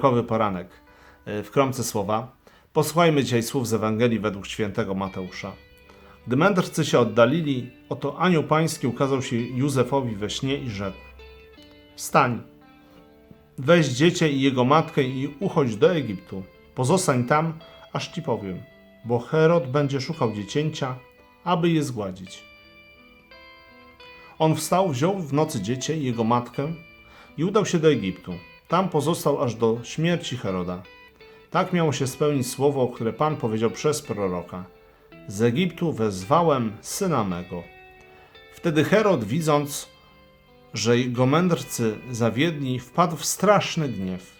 Kowy poranek e, w kromce słowa. Posłuchajmy dzisiaj słów z Ewangelii według świętego Mateusza. Gdy mędrcy się oddalili, oto anioł pański ukazał się Józefowi we śnie i rzekł: Wstań, weź dziecię i jego matkę i uchodź do Egiptu. Pozostań tam, aż ci powiem, bo Herod będzie szukał dziecięcia, aby je zgładzić. On wstał, wziął w nocy dziecię i jego matkę i udał się do Egiptu. Tam pozostał aż do śmierci Heroda. Tak miało się spełnić słowo, które Pan powiedział przez proroka. Z Egiptu wezwałem syna mego. Wtedy Herod, widząc, że jego mędrcy zawiedli, wpadł w straszny gniew.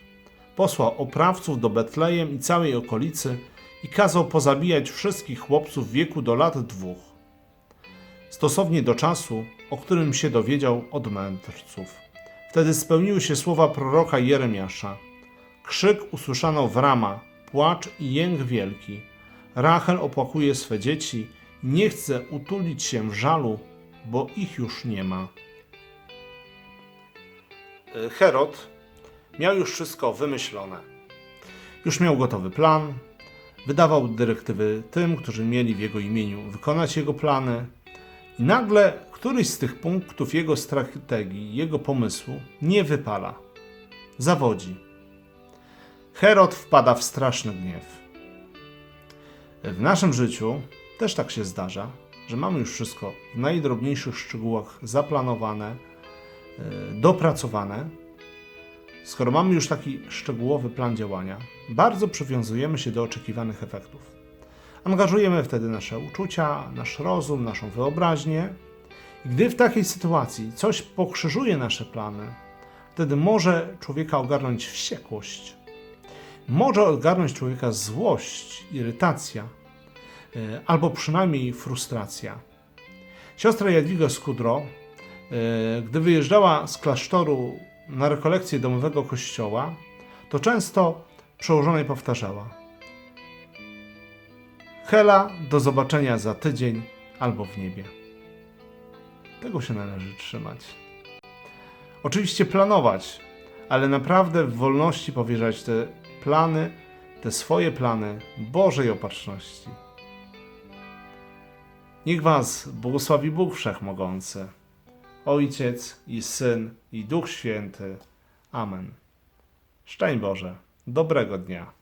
Posłał oprawców do Betlejem i całej okolicy i kazał pozabijać wszystkich chłopców w wieku do lat dwóch. Stosownie do czasu, o którym się dowiedział od mędrców. Wtedy spełniły się słowa proroka Jeremiasza. Krzyk usłyszano w Rama, płacz i jęk wielki. Rachel opłakuje swe dzieci, nie chce utulić się w żalu, bo ich już nie ma. Herod miał już wszystko wymyślone. Już miał gotowy plan, wydawał dyrektywy tym, którzy mieli w jego imieniu wykonać jego plany, i nagle któryś z tych punktów jego strategii, jego pomysłu nie wypala. Zawodzi. Herod wpada w straszny gniew. W naszym życiu też tak się zdarza, że mamy już wszystko w najdrobniejszych szczegółach zaplanowane, e, dopracowane. Skoro mamy już taki szczegółowy plan działania, bardzo przywiązujemy się do oczekiwanych efektów. Angażujemy wtedy nasze uczucia, nasz rozum, naszą wyobraźnię. Gdy w takiej sytuacji coś pokrzyżuje nasze plany, wtedy może człowieka ogarnąć wściekłość, może ogarnąć człowieka złość, irytacja, e, albo przynajmniej frustracja. Siostra Jadwiga Skudro, e, gdy wyjeżdżała z klasztoru na rekolekcję domowego kościoła, to często przełożonej powtarzała: Hela, do zobaczenia za tydzień albo w niebie. Tego się należy trzymać. Oczywiście planować, ale naprawdę w wolności powierzać te plany, te swoje plany Bożej Opatrzności. Niech Was błogosławi Bóg Wszechmogący, Ojciec i Syn i Duch Święty. Amen. Szczęść Boże, dobrego dnia.